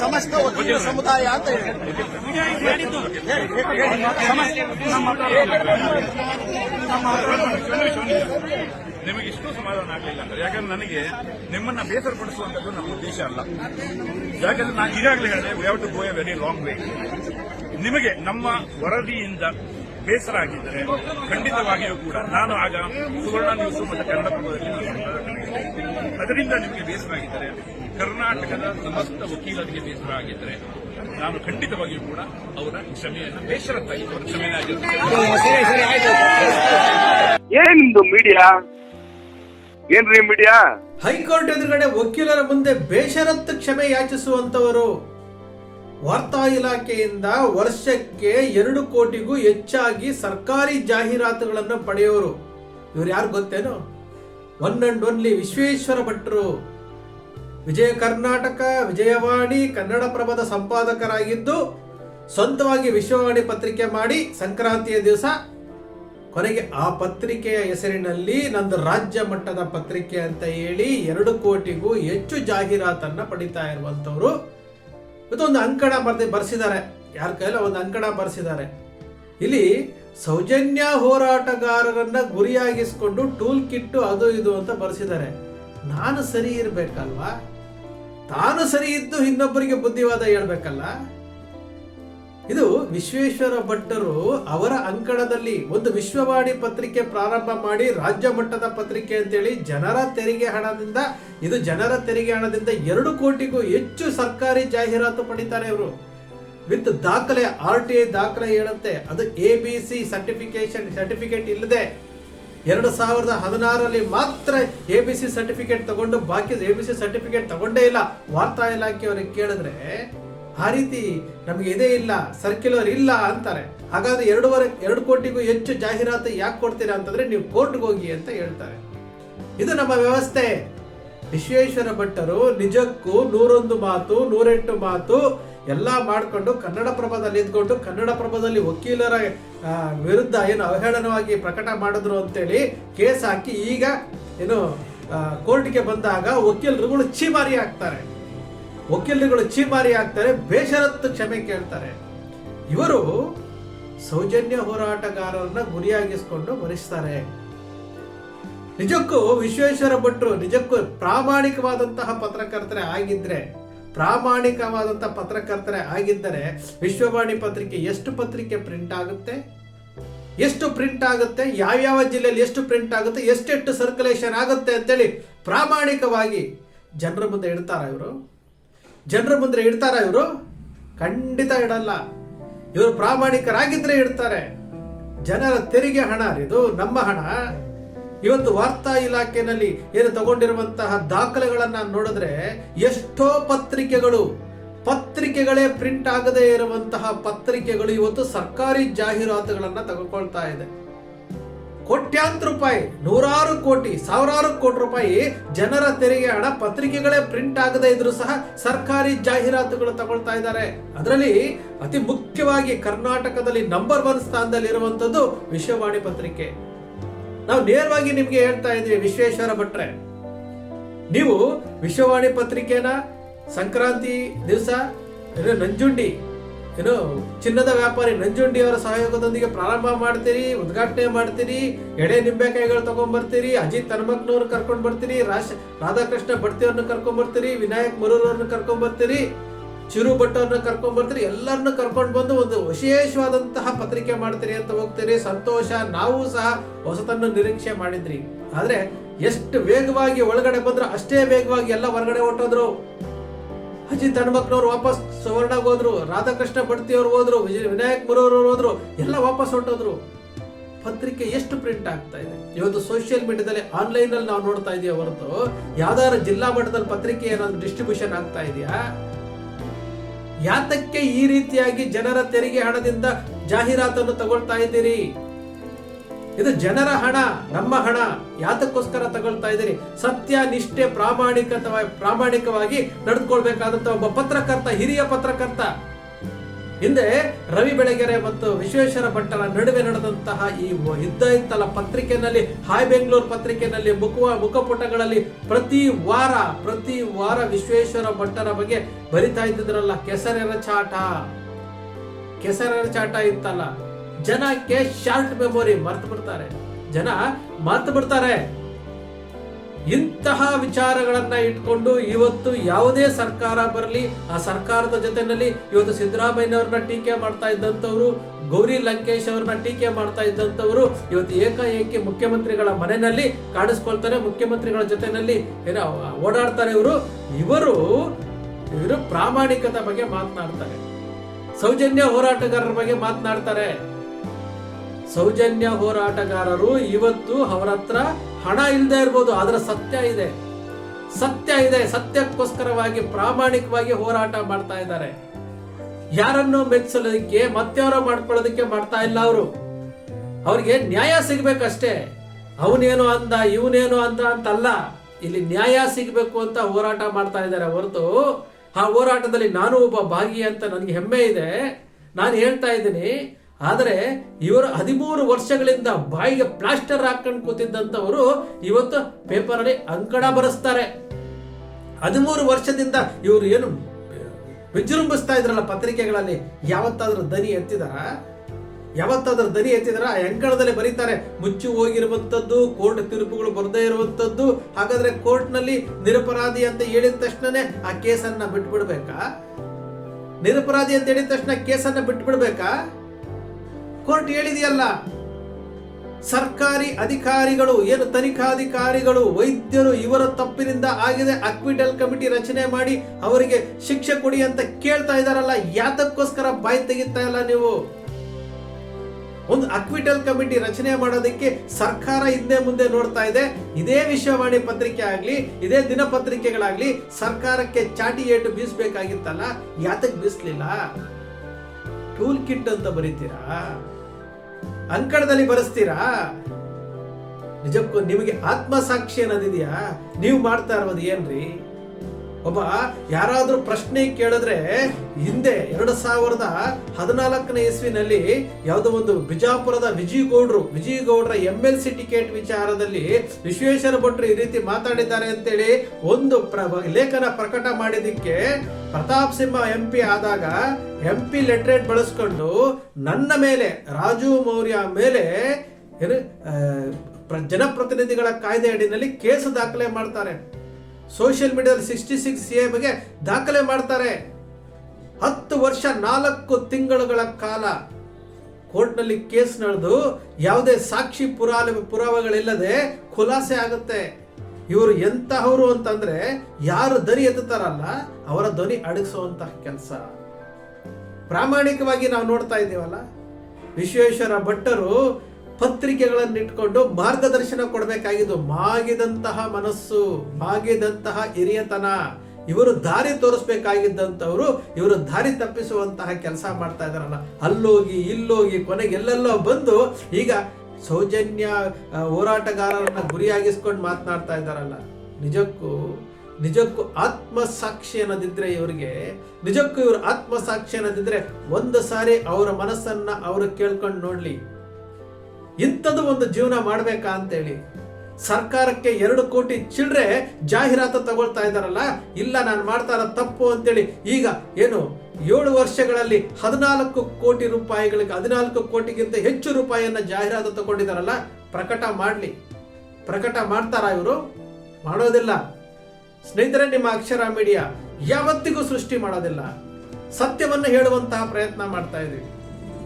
ಸಮಸ್ತ ವಕೀಲ ಸಮುದಾಯ ಅಂತ ನಿಮಗೆ ಇಷ್ಟು ಸಮಾಧಾನ ಆಗಲಿಲ್ಲ ಅಂದ್ರೆ, ಯಾಕಂದ್ರೆ ನನಗೆ ನಿಮ್ಮನ್ನ ಬೇಸರಪಡಿಸುವಂತದ್ದು ನಮ್ಮ ಉದ್ದೇಶ ಅಲ್ಲ. ಯಾಕಂದ್ರೆ ನಾನು ಈಗಾಗಲೇ ಹೇಳಿದೆ we have to go a very long way ನಿಮಗೆ ನಮ್ಮ ವರದಿಯಿಂದ ಬೇಸರ ಆಗಿದ್ದರೆ ಖಂಡಿತವಾಗಿಯೂ ಕೂಡ ನಾನು ಆಗ ಸುವರ್ಣ ನ್ಯೂಸ್ ಮತ್ತು ಕನ್ನಡ ಪ್ರಭದಲ್ಲಿ ಅದರಿಂದ ನಿಮಗೆ ಬೇಸರ ಆಗಿದ್ದರೆ ಕರ್ನಾಟಕದ ಸಮಸ್ತ ವಕೀಲರಿಗೆ ಬೇಸರ ಆಗಿದ್ದರೆ ನಾನು ಖಂಡಿತವಾಗಿಯೂ ಕೂಡ ಅವರ ಕ್ಷಮೆಯನ್ನು ಬೇಷರತ್ತಾಗಿ ಅವರ ಕ್ಷಮೆಯಾಗಿರುತ್ತೆ ಏನಿಂದು ಮೀಡಿಯಾ ಏನ್ರಿ ಮೀಡಿಯಾ ಹೈಕೋರ್ಟ್ ಎದುರುಗಡೆ ವಕೀಲರ ಮುಂದೆ ಬೇಷರತ್ತು ಕ್ಷಮೆ ಯಾಚಿಸುವಂತವರು ವಾರ್ತಾ ಇಲಾಖೆಯಿಂದ ವರ್ಷಕ್ಕೆ ಎರಡು ಕೋಟಿಗೂ ಹೆಚ್ಚಾಗಿ ಸರ್ಕಾರಿ ಜಾಹೀರಾತುಗಳನ್ನು ಪಡೆಯೋರು. ಇವ್ರು ಯಾರು ಗೊತ್ತೇನು? ಒನ್ ಅಂಡ್ ಓನ್ಲಿ ವಿಶ್ವೇಶ್ವರ ಭಟ್ರು. ವಿಜಯ ಕರ್ನಾಟಕ, ವಿಜಯವಾಣಿ ಕನ್ನಡ ಪ್ರಭದ ಸಂಪಾದಕರಾಗಿದ್ದು ಸ್ವಂತವಾಗಿ ವಿಶ್ವವಾಣಿ ಪತ್ರಿಕೆ ಮಾಡಿ ಸಂಕ್ರಾಂತಿಯ ದಿವಸ ಕೊನೆಗೆ ಆ ಪತ್ರಿಕೆಯ ಹೆಸರಿನಲ್ಲಿ ನಂದು ರಾಜ್ಯ ಮಟ್ಟದ ಪತ್ರಿಕೆ ಅಂತ ಹೇಳಿ ಎರಡು ಕೋಟಿಗೂ ಹೆಚ್ಚು ಜಾಹೀರಾತನ್ನ ಪಡಿತಾ ಇರುವಂತವ್ರು ಇವತ್ತೊಂದು ಅಂಕಣ ಬರ್ದಿ ಬರ್ಸಿದ್ದಾರೆ. ಯಾರ ಕೈಲ ಒಂದು ಅಂಕಣ ಬರ್ಸಿದ್ದಾರೆ. ಇಲ್ಲಿ ಸೌಜನ್ಯ ಹೋರಾಟಗಾರರನ್ನ ಗುರಿಯಾಗಿಸ್ಕೊಂಡು ಟೂಲ್ ಕಿಟ್ಟು ಅದು ಇದು ಅಂತ ಬರ್ಸಿದ್ದಾರೆ. ನಾನು ಸರಿ ಇರ್ಬೇಕಲ್ವಾ? ತಾನು ಸರಿ ಇದ್ದು ಇನ್ನೊಬ್ಬರಿಗೆ ಬುದ್ಧಿವಾದ ಹೇಳ್ಬೇಕಲ್ಲ? ಇದು ವಿಶ್ವೇಶ್ವರ ಭಟ್ಟರು ಅವರ ಅಂಕಣದಲ್ಲಿ ಒಂದು ವಿಶ್ವವಾಣಿ ಪತ್ರಿಕೆ ಪ್ರಾರಂಭ ಮಾಡಿ ರಾಜ್ಯ ಮಟ್ಟದ ಪತ್ರಿಕೆ ಅಂತೇಳಿ ಜನರ ತೆರಿಗೆ ಹಣದಿಂದ, ಇದು ಜನರ ತೆರಿಗೆ ಹಣದಿಂದ ಎರಡು ಕೋಟಿಗೂ ಹೆಚ್ಚು ಸರ್ಕಾರಿ ಜಾಹೀರಾತು ಪಡಿತಾರೆ ಇವರು. ವಿತ್ ದಾಖಲೆ, ಆರ್ ಟಿ ಐ ದಾಖಲೆ ಹೇಳುತ್ತೆ. ಅದು A B C certification certificate ಇಲ್ಲದೆ ಎರಡು ಸಾವಿರದ ಹದಿನಾರರಲ್ಲಿ ಮಾತ್ರ ಎ ಬಿ ಸಿ ಸರ್ಟಿಫಿಕೇಟ್ ತಗೊಂಡು, ಬಾಕಿ ಎ ಬಿ ಸಿ ಸರ್ಟಿಫಿಕೇಟ್ ತಗೊಂಡೇ ಇಲ್ಲ. ವಾರ್ತಾ ಇಲಾಖೆಯವರಿಗೆ ಕೇಳಿದ್ರೆ, ಆ ರೀತಿ ನಮಗೆ ಇದೇ ಇಲ್ಲ ಸರ್ಕ್ಯುಲರ್ ಇಲ್ಲ ಅಂತಾರೆ. ಹಾಗಾದ್ರೆ ಎರಡೂವರೆ, ಎರಡು ಕೋಟಿಗೂ ಹೆಚ್ಚು ಜಾಹೀರಾತು ಯಾಕೆ ಕೊಡ್ತೀರಾ ಅಂತಂದ್ರೆ ನೀವು ಕೋರ್ಟ್ಗೆ ಹೋಗಿ ಅಂತ ಹೇಳ್ತಾರೆ. ಇದು ನಮ್ಮ ವ್ಯವಸ್ಥೆ. ವಿಶ್ವೇಶ್ವರ ಭಟ್ಟರು ನಿಜಕ್ಕೂ ನೂರೊಂದು ಮಾತು, ನೂರೆಂಟು ಮಾತು ಎಲ್ಲ ಮಾಡಿಕೊಂಡು ಕನ್ನಡ ಪ್ರಭದಲ್ಲಿ ಇದ್ಕೊಂಡು ಕನ್ನಡ ಪ್ರಭದಲ್ಲಿ ವಕೀಲರ ವಿರುದ್ಧ ಏನು ಅವಹೇಳನವಾಗಿ ಪ್ರಕಟ ಮಾಡಿದ್ರು ಅಂತೇಳಿ ಕೇಸ್ ಹಾಕಿ ಈಗ ಏನು ಕೋರ್ಟ್ಗೆ ಬಂದಾಗ ವಕೀಲರುಗಳು ಚೀಮಾರಿ ಆಗ್ತಾರೆ. ವಕೀಲರುಗಳು ಚೀಮಾರಿ ಆಗ್ತಾರೆ, ಬೇಷರತ್ತು ಕ್ಷಮೆ ಕೇಳ್ತಾರೆ. ಇವರು ಸೌಜನ್ಯ ಹೋರಾಟಗಾರರನ್ನ ಗುರಿಯಾಗಿಸ್ಕೊಂಡು ಮರಿಸ್ತಾರೆ. ನಿಜಕ್ಕೂ ವಿಶ್ವೇಶ್ವರ ಭಟ್ರು ನಿಜಕ್ಕೂ ಪ್ರಾಮಾಣಿಕವಾದಂತಹ ಪತ್ರಕರ್ತರೇ ಆಗಿದ್ರೆ ಪ್ರಾಮಾಣಿಕವಾದಂತಹ ಪತ್ರಕರ್ತರೇ ಆಗಿದ್ದರೆ ವಿಶ್ವವಾಣಿ ಪತ್ರಿಕೆ ಎಷ್ಟು ಪತ್ರಿಕೆ ಪ್ರಿಂಟ್ ಆಗುತ್ತೆ? ಎಷ್ಟು ಪ್ರಿಂಟ್ ಆಗುತ್ತೆ? ಯಾವ್ಯಾವ ಜಿಲ್ಲೆಯಲ್ಲಿ ಎಷ್ಟು ಪ್ರಿಂಟ್ ಆಗುತ್ತೆ? ಎಷ್ಟೆಷ್ಟು ಸರ್ಕ್ಯುಲೇಷನ್ ಆಗುತ್ತೆ ಅಂತೇಳಿ ಪ್ರಾಮಾಣಿಕವಾಗಿ ಜನರ ಮುಂದೆ ಇಡ್ತಾರ ಇವರು? ಜನರ ಮುಂದೆ ಇಡ್ತಾರ ಇವರು? ಖಂಡಿತ ಇಡಲ್ಲ. ಇವರು ಪ್ರಾಮಾಣಿಕರಾಗಿದ್ರೆ ಇಡ್ತಾರೆ. ಜನರ ತೆರಿಗೆ ಹಣ ಇದು ನಮ್ಮ ಹಣ. ಇವತ್ತು ವಾರ್ತಾ ಇಲಾಖೆನಲ್ಲಿ ಏನು ತಗೊಂಡಿರುವಂತಹ ದಾಖಲೆಗಳನ್ನ ನೋಡಿದ್ರೆ ಎಷ್ಟೋ ಪತ್ರಿಕೆಗಳು, ಪತ್ರಿಕೆಗಳೇ ಪ್ರಿಂಟ್ ಆಗದೇ ಇರುವಂತಹ ಪತ್ರಿಕೆಗಳು ಇವತ್ತು ಸರ್ಕಾರಿ ಜಾಹೀರಾತುಗಳನ್ನ ತಗೊಳ್ತಾ ಇದೆ. ಕೋಟ್ಯಾಂತರ ರೂಪಾಯಿ, ನೂರಾರು ಕೋಟಿ, ಸಾವಿರಾರು ಕೋಟಿ ರೂಪಾಯಿ ಜನರ ತೆರಿಗೆ ಹಣ ಪತ್ರಿಕೆಗಳೇ ಪ್ರಿಂಟ್ ಆಗದೇ ಇದ್ರೂ ಸಹ ಸರ್ಕಾರಿ ಜಾಹೀರಾತುಗಳು ತಗೊಳ್ತಾ ಇದ್ದಾರೆ. ಅದರಲ್ಲಿ ಅತಿ ಮುಖ್ಯವಾಗಿ ಕರ್ನಾಟಕದಲ್ಲಿ ನಂಬರ್ ಒನ್ ಸ್ಥಾನದಲ್ಲಿ ಇರುವಂತದ್ದು ವಿಶ್ವವಾಣಿ ಪತ್ರಿಕೆ. ನಾವು ನೇರವಾಗಿ ನಿಮ್ಗೆ ಹೇಳ್ತಾ ಇದ್ವಿ, ವಿಶ್ವೇಶ್ವರ ಭಟ್ರೆ. ನೀವು ವಿಶ್ವವಾಣಿ ಪತ್ರಿಕೆನ ಸಂಕ್ರಾಂತಿ ದಿವಸ, ಏನು ನಂಜುಂಡಿ, ಏನು ಚಿನ್ನದ ವ್ಯಾಪಾರಿ ನಂಜುಂಡಿ ಅವರ ಸಹಯೋಗದೊಂದಿಗೆ ಪ್ರಾರಂಭ ಮಾಡ್ತೀರಿ, ಉದ್ಘಾಟನೆ ಮಾಡ್ತೀರಿ, ಎಡೆ ನಿಂಬೆಕಾಯಿಗಳು ತಗೊಂಡ್ಬರ್ತೀರಿ ಅಜಿತ್ ಹನುಮಕ್ನವ್ರು ಕರ್ಕೊಂಡು ಬರ್ತೀರಿ, ರಾಶ ರಾಧಾಕೃಷ್ಣ ಭಟ್ತಿಯವ್ರನ್ನ ಕರ್ಕೊಂಡ್ ಬರ್ತೀರಿ ವಿನಾಯಕ್ ಮರೂರವ್ರನ್ನ ಕರ್ಕೊಂಡ್ ಬರ್ತೀರಿ ಚಿರು ಭಟ್ಟರನ್ನ ಕರ್ಕೊಂಡು ಬರ್ತೀರಿ, ಎಲ್ಲರನ್ನ ಕರ್ಕೊಂಡು ಬಂದು ಒಂದು ವಿಶೇಷವಾದಂತಹ ಪತ್ರಿಕೆ ಮಾಡ್ತೀರಿ ಅಂತ ಹೋಗ್ತೀರಿ, ಸಂತೋಷ, ನಾವು ಸಹ ಹೊಸತನ್ನು ನಿರೀಕ್ಷೆ ಮಾಡಿದ್ರಿ. ಆದ್ರೆ ಎಷ್ಟು ವೇಗವಾಗಿ ಒಳಗಡೆ ಬಂದ್ರು ಅಷ್ಟೇ ವೇಗವಾಗಿ ಎಲ್ಲ ಹೊರಗಡೆ ಹೊಟ್ಟೋದ್ರು ಅಜಿತ್ ಹನುಮಕ್ನವ್ರು ವಾಪಸ್ ಸುವರ್ಣ ಹೋದ್ರು, ರಾಧಾಕೃಷ್ಣ ಬಡ್ತಿ ಅವ್ರು ಹೋದ್ರು, ವಿಜಯ ವಿನಾಯಕ್ ಮುರವ್ರು ಹೋದ್ರು, ಎಲ್ಲ ವಾಪಸ್ ಹೊಟ್ಟೋದ್ರು ಪತ್ರಿಕೆ ಎಷ್ಟು ಪ್ರಿಂಟ್ ಆಗ್ತಾ ಇದೆ? ಇವತ್ತು ಸೋಷಿಯಲ್ ಮೀಡಿಯಾದಲ್ಲಿ ಆನ್ಲೈನ್ ಅಲ್ಲಿ ನಾವು ನೋಡ್ತಾ ಇದೀವಿ ಹೊರತು. ಯಾವ್ದಾದ್ರು ಜಿಲ್ಲಾ ಮಟ್ಟದಲ್ಲಿ ಪತ್ರಿಕೆ ಏನಾದ್ರು ಡಿಸ್ಟ್ರಿಬ್ಯೂಷನ್ ಆಗ್ತಾ ಇದೆಯಾ? ಯಾತಕ್ಕೆ ಈ ರೀತಿಯಾಗಿ ಜನರ ತೆರಿಗೆ ಹಣದಿಂದ ಜಾಹೀರಾತನ್ನು ತಗೊಳ್ತಾ ಇದ್ದೀರಿ? ಇದು ಜನರ ಹಣ, ನಮ್ಮ ಹಣ. ಯಾತಕ್ಕೋಸ್ಕರ ತಗೊಳ್ತಾ ಇದ್ದೀರಿ? ಸತ್ಯ, ನಿಷ್ಠೆ ಪ್ರಾಮಾಣಿಕತ ಪ್ರಾಮಾಣಿಕವಾಗಿ ನಡೆದುಕೊಳ್ಬೇಕಾದಂತ ಒಬ್ಬ ಪತ್ರಕರ್ತ, ಹಿರಿಯ ಪತ್ರಕರ್ತ. ಹಿಂದೆ ರವಿ ಬೆಳಗೆರೆ ಮತ್ತು ವಿಶ್ವೇಶ್ವರ ಭಟ್ಟರ ನಡುವೆ ನಡೆದಂತಹ ಈ ಯುದ್ಧ ಇತ್ತಲ್ಲ ಪತ್ರಿಕೆನಲ್ಲಿ, ಹಾಯ್ ಬೆಂಗಳೂರು ಪತ್ರಿಕೆನಲ್ಲಿ ಮುಖ ಮುಖಪುಟಗಳಲ್ಲಿ ಪ್ರತಿ ವಾರ ಪ್ರತಿ ವಾರ ವಿಶ್ವೇಶ್ವರ ಭಟ್ಟರ ಬಗ್ಗೆ ಬರಿತಾ ಇದ್ದಿದ್ರಲ್ಲ, ಕೆಸರೆರ ಚಾಟ. ಕೆಸರೆರ ಚಾಟ ಇತ್ತಲ್ಲ. ಜನಕ್ಕೆ ಶಾರ್ಟ್ ಮೆಮೊರಿ, ಮರ್ತು ಬಿಡ್ತಾರೆ. ಜನ ಮರ್ತು ಬಿಡ್ತಾರೆ. ಇಂತಹ ವಿಚಾರಗಳನ್ನ ಇಟ್ಕೊಂಡು ಇವತ್ತು ಯಾವುದೇ ಸರ್ಕಾರ ಬರಲಿ, ಆ ಸರ್ಕಾರದ ಜೊತೆನಲ್ಲಿ ಇವತ್ತು ಸಿದ್ದರಾಮಯ್ಯನವ್ರನ್ನ ಟೀಕೆ ಮಾಡ್ತಾ ಇದ್ದಂಥವ್ರು, ಗೌರಿ ಲಂಕೇಶ್ ಅವ್ರನ್ನ ಟೀಕೆ ಮಾಡ್ತಾ ಇದ್ದಂಥವ್ರು ಇವತ್ತು ಏಕಾಏಕಿ ಮುಖ್ಯಮಂತ್ರಿಗಳ ಮನೆಯಲ್ಲಿ ಕಾಣಿಸ್ಕೊಳ್ತಾರೆ, ಮುಖ್ಯಮಂತ್ರಿಗಳ ಜೊತೆನಲ್ಲಿ ಏನೋ ಓಡಾಡ್ತಾರೆ ಇವರು. ಇವರು ಇವರು ಪ್ರಾಮಾಣಿಕತೆ ಬಗ್ಗೆ ಮಾತನಾಡ್ತಾರೆ. ಸೌಜನ್ಯ ಹೋರಾಟಗಾರರ ಬಗ್ಗೆ ಮಾತನಾಡ್ತಾರೆ. ಸೌಜನ್ಯ ಹೋರಾಟಗಾರರು ಇವತ್ತು ಅವರ ಹತ್ರ ಹಣ ಇಲ್ಲದೆ ಇರ್ಬೋದು, ಆದ್ರೆ ಸತ್ಯ ಇದೆ. ಸತ್ಯ ಇದೆ, ಸತ್ಯಕ್ಕೋಸ್ಕರವಾಗಿ ಪ್ರಾಮಾಣಿಕವಾಗಿ ಹೋರಾಟ ಮಾಡ್ತಾ ಇದ್ದಾರೆ. ಯಾರನ್ನು ಮೆಚ್ಚಲಿಕ್ಕೆ ಮತ್ತೆಯವರ ಮಾಡ್ಕೊಳ್ಳೋದಕ್ಕೆ ಮಾಡ್ತಾ ಇಲ್ಲ ಅವರು. ಅವ್ರಿಗೆ ನ್ಯಾಯ ಸಿಗ್ಬೇಕಷ್ಟೇ. ಅವನೇನು ಅಂದ, ಇವನೇನು ಅಂದ ಅಂತಲ್ಲ. ಇಲ್ಲಿ ನ್ಯಾಯ ಸಿಗ್ಬೇಕು ಅಂತ ಹೋರಾಟ ಮಾಡ್ತಾ ಇದ್ದಾರೆ. ಹೊರತು ಆ ಹೋರಾಟದಲ್ಲಿ ನಾನು ಒಬ್ಬ ಭಾಗಿ ಅಂತ ನನಗೆ ಹೆಮ್ಮೆ ಇದೆ. ನಾನು ಹೇಳ್ತಾ ಇದ್ದೀನಿ ಆದರೆ ಇವರು ಹದಿಮೂರು ವರ್ಷಗಳಿಂದ ಬಾಯಿಗೆ ಪ್ಲಾಸ್ಟರ್ ಹಾಕೊಂಡು ಕೂತಿದ್ದಂಥವರು ಇವತ್ತು ಪೇಪರ್ ಅಲ್ಲಿ ಅಂಕಣ ಬರೆಸ್ತಾರೆ. ಹದಿಮೂರು ವರ್ಷದಿಂದ ಇವರು ಏನು ವಿಜೃಂಭಿಸ್ತಾ ಇದ್ರಲ್ಲ ಪತ್ರಿಕೆಗಳಲ್ಲಿ, ಯಾವತ್ತಾದ್ರೂ ದನಿ ಎತ್ತಿದಾರ? ಯಾವತ್ತಾದ್ರೂ ದನಿ ಎತ್ತಿದಾರ? ಆ ಅಂಕಣದಲ್ಲಿ ಬರೀತಾರೆ, ಮುಚ್ಚಿ ಹೋಗಿರುವಂತದ್ದು ಕೋರ್ಟ್ ತೀರ್ಪುಗಳು ಬರದೇ ಇರುವಂತದ್ದು ಹಾಗಾದ್ರೆ ಕೋರ್ಟ್ನಲ್ಲಿ ನಿರಪರಾಧಿ ಅಂತ ಹೇಳಿದ ತಕ್ಷಣನೇ ಆ ಕೇಸನ್ನ ಬಿಟ್ಬಿಡ್ಬೇಕಾ? ನಿರಪರಾಧಿ ಅಂತ ಹೇಳಿದ ತಕ್ಷಣ ಕೇಸನ್ನ ಬಿಟ್ಬಿಡ್ಬೇಕಾ? ಕೋರ್ಟ್ ಹೇಳಿದೆಯಲ್ಲ, ಸರ್ಕಾರಿ ಅಧಿಕಾರಿಗಳು, ಏನು ತನಿಖಾಧಿಕಾರಿಗಳು, ವೈದ್ಯರು ಇವರ ತಪ್ಪಿನಿಂದ ಆಗಿದೆ ಅಕ್ವಿಟಲ್ ಕಮಿಟಿ ರಚನೆ ಮಾಡಿ ಅವರಿಗೆ ಶಿಕ್ಷೆ ಕೊಡಿ ಅಂತ ಕೇಳ್ತಾ ಇದಾರಲ್ಲ ಯಾತಕ್ಕೋಸ್ಕರ ಬಾಯಿ ತೆಗಿತಾ ಇಲ್ಲ ನೀವು? ಒಂದು ಅಕ್ವಿಟಲ್ ಕಮಿಟಿ ರಚನೆ ಮಾಡೋದಕ್ಕೆ ಸರ್ಕಾರ ಹಿಂದೆ ಮುಂದೆ ನೋಡ್ತಾ ಇದೆ. ಇದೇ ವಿಶ್ವವಾಣಿ ಪತ್ರಿಕೆ ಆಗಲಿ, ಇದೇ ದಿನಪತ್ರಿಕೆಗಳಾಗ್ಲಿ, ಸರ್ಕಾರಕ್ಕೆ ಚಾಟಿ ಏಟು ಬೀಸಬೇಕಾಗಿತ್ತಲ್ಲ, ಯಾತಕ್ ಬೀಸಲಿಲ್ಲ? ಟೂಲ್ ಕಿಟ್ ಅಂತ ಬರೀತೀರಾ? ಅಂಕಣದಲ್ಲಿ ಬರೆಸ್ತೀರಾ? ನಿಜಕ್ಕೂ ನಿಮಗೆ ಆತ್ಮಸಾಕ್ಷಿ ಅನ್ನೋದಿದೆಯಾ? ನೀವು ಮಾಡ್ತಾ ಇರೋದು ಏನ್ರಿ? ಒಬ್ಬ ಯಾರಾದ್ರೂ ಪ್ರಶ್ನೆ ಕೇಳಿದ್ರೆ ಹಿಂದೆ ಎರಡು ಸಾವಿರದ ಹದಿನಾಲ್ಕನೇ ಇಸ್ವಿನಲ್ಲಿ ಯಾವುದೋ ಒಂದು ಬಿಜಾಪುರದ ವಿಜಯಗೌಡ್ರು, ವಿಜಯಗೌಡ್ರ ಎಂ ಎಲ್ ಸಿ ಟಿಕೆಟ್ ವಿಚಾರದಲ್ಲಿ ವಿಶ್ವೇಶ್ವರ ಭಟ್ರು ಈ ರೀತಿ ಮಾತಾಡಿದ್ದಾರೆ ಅಂತೇಳಿ ಒಂದು ಪ್ರ, ಲೇಖನ ಪ್ರಕಟ ಮಾಡಿದಕ್ಕೆ ಪ್ರತಾಪ್ ಸಿಂಹ ಎಂ ಪಿ ಆದಾಗ ಎಂ ಪಿ ಲೆಟ್ರೇಟ್ ಬಳಸ್ಕೊಂಡು ನನ್ನ ಮೇಲೆ, ರಾಜು ಮೌರ್ಯ ಮೇಲೆ ಏನು ಪ್ರ- ಜನಪ್ರತಿನಿಧಿಗಳ ಕಾಯ್ದೆ ಅಡಿನಲ್ಲಿ ಕೇಸು ದಾಖಲೆ ಮಾಡ್ತಾರೆ. ಸೋಷಿಯಲ್ ಮೀಡಿಯಾದಲ್ಲಿ ಸಿಕ್ಸ್ಟಿ ಸಿಕ್ಸ್ ಎ ಬಗ್ಗೆ ದಾಖಲೆ ಮಾಡ್ತಾರೆ. ಹತ್ತು ವರ್ಷ, ನಾಲ್ಕು ತಿಂಗಳುಗಳ ಕಾಲ ಕೋರ್ಟ್ನಲ್ಲಿ ಕೇಸ್ ನಡೆದು ಯಾವುದೇ ಸಾಕ್ಷಿ ಪುರಾವೆ ಪುರಾವೆಗಳಿಲ್ಲದೆ ಖುಲಾಸೆ ಆಗುತ್ತೆ. ಇವರು ಎಂತಹವರು ಅಂತಂದ್ರೆ ಯಾರು ದರಿ ಎತ್ತುತ್ತಾರಲ್ಲ, ಅವರ ಧ್ವನಿ ಅಡಗಿಸುವಂತಹ ಕೆಲಸ. ಪ್ರಾಮಾಣಿಕವಾಗಿ ನಾವು ನೋಡ್ತಾ ಇದ್ದೀವಲ್ಲ, ವಿಶ್ವೇಶ್ವರ ಭಟ್ಟರು ಪತ್ರಿಕೆಗಳನ್ನು ಇಟ್ಕೊಂಡು ಮಾರ್ಗದರ್ಶನ ಕೊಡಬೇಕಾಗಿದ್ದು ಮಾಗಿದಂತಹ ಮನಸ್ಸು, ಮಾಗಿದಂತಹ ಹಿರಿಯತನ. ಇವರು ದಾರಿ ತೋರಿಸ್ಬೇಕಾಗಿದ್ದಂಥವ್ರು, ಇವರು ದಾರಿ ತಪ್ಪಿಸುವಂತಹ ಕೆಲಸ ಮಾಡ್ತಾ ಇದಾರಲ್ಲ ಅಲ್ಲೋಗಿ, ಇಲ್ಲೋಗಿ ಕೊನೆಗೆ ಎಲ್ಲೆಲ್ಲೋ ಬಂದು ಈಗ ಸೌಜನ್ಯ ಹೋರಾಟಗಾರರನ್ನ ಗುರಿಯಾಗಿಸ್ಕೊಂಡು ಮಾತನಾಡ್ತಾ ಇದ್ದಾರಲ್ಲ. ನಿಜಕ್ಕೂ ನಿಜಕ್ಕೂ ಆತ್ಮಸಾಕ್ಷಿ ಅನ್ನೋದಿದ್ರೆ ಇವರಿಗೆ, ನಿಜಕ್ಕೂ ಇವರು ಆತ್ಮಸಾಕ್ಷಿ ಅನ್ನೋದಿದ್ರೆ ಒಂದು ಸಾರಿ ಅವರ ಮನಸ್ಸನ್ನ ಅವರು ಕೇಳ್ಕೊಂಡು ನೋಡ್ಲಿ. ಇಂಥದ್ದು ಒಂದು ಜೀವನ ಮಾಡಬೇಕಾ ಅಂತೇಳಿ ಸರ್ಕಾರಕ್ಕೆ ಎರಡು ಕೋಟಿ ಚಿಲ್ಲರೆ ಜಾಹೀರಾತು ತಗೊಳ್ತಾ ಇದ್ದಾರಲ್ಲ, ಇಲ್ಲ ನಾನು ಮಾಡ್ತಾ ಇರೋ ತಪ್ಪು ಅಂತೇಳಿ ಈಗ ಏನು ಏಳು ವರ್ಷಗಳಲ್ಲಿ ಹದಿನಾಲ್ಕು ಕೋಟಿ ರೂಪಾಯಿಗಳಿಗೆ, ಹದಿನಾಲ್ಕು ಕೋಟಿಗಿಂತ ಹೆಚ್ಚು ರೂಪಾಯಿಯನ್ನ ಜಾಹೀರಾತು ತಗೊಂಡಿದಾರಲ್ಲ ಪ್ರಕಟ ಮಾಡಲಿ. ಪ್ರಕಟ ಮಾಡ್ತಾರಾ ಇವರು? ಮಾಡೋದಿಲ್ಲ. ಸ್ನೇಹಿತರೆ, ನಿಮ್ಮ ಅಕ್ಷರ ಮೀಡಿಯಾ ಯಾವತ್ತಿಗೂ ಸೃಷ್ಟಿ ಮಾಡೋದಿಲ್ಲ. ಸತ್ಯವನ್ನು ಹೇಳುವಂತಹ ಪ್ರಯತ್ನ ಮಾಡ್ತಾ ಇದ್ದೀವಿ.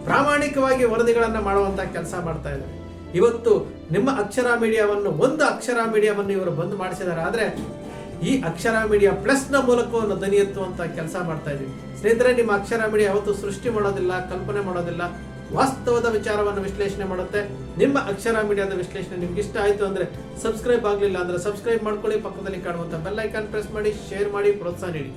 ಪ್ರಾಮಾಣಿಕವಾಗಿ ವರದಿಗಳನ್ನು ಮಾಡುವಂತಹ ಕೆಲಸ ಮಾಡ್ತಾ ಇದ್ದಾರೆ. ಇವತ್ತು ನಿಮ್ಮ ಅಕ್ಷರ ಮೀಡಿಯಾವನ್ನು, ಒಂದು ಅಕ್ಷರ ಮೀಡಿಯಾವನ್ನು ಇವರು ಬಂದ್ ಮಾಡಿಸಿದ್ದಾರೆ. ಆದರೆ ಈ ಅಕ್ಷರ ಮೀಡಿಯಾ ಪ್ಲಸ್ನ ಮೂಲಕವನ್ನು ದನಿ ಎತ್ತುವಂತ ಕೆಲಸ ಮಾಡ್ತಾ ಇದ್ದೀವಿ. ಸ್ನೇಹಿತರೆ, ನಿಮ್ಮ ಅಕ್ಷರ ಮೀಡಿಯಾ ಯಾವತ್ತೂ ಸೃಷ್ಟಿ ಮಾಡೋದಿಲ್ಲ, ಕಲ್ಪನೆ ಮಾಡೋದಿಲ್ಲ, ವಾಸ್ತವದ ವಿಚಾರವನ್ನು ವಿಶ್ಲೇಷಣೆ ಮಾಡುತ್ತೆ. ನಿಮ್ಮ ಅಕ್ಷರ ಮೀಡಿಯಾದ ವಿಶ್ಲೇಷಣೆ ನಿಮ್ಗೆ ಇಷ್ಟ ಆಯ್ತು ಅಂದ್ರೆ ಸಬ್ಸ್ಕ್ರೈಬ್ ಆಗಲಿಲ್ಲ ಅಂದ್ರೆ ಸಬ್ಸ್ಕ್ರೈಬ್ ಮಾಡ್ಕೊಳ್ಳಿ. ಪಕ್ಕದಲ್ಲಿ ಕಾಣುವಂತ ಬೆಲ್ ಐಕಾನ್ ಪ್ರೆಸ್ ಮಾಡಿ, ಶೇರ್ ಮಾಡಿ, ಪ್ರೋತ್ಸಾಹ ನೀಡಿ.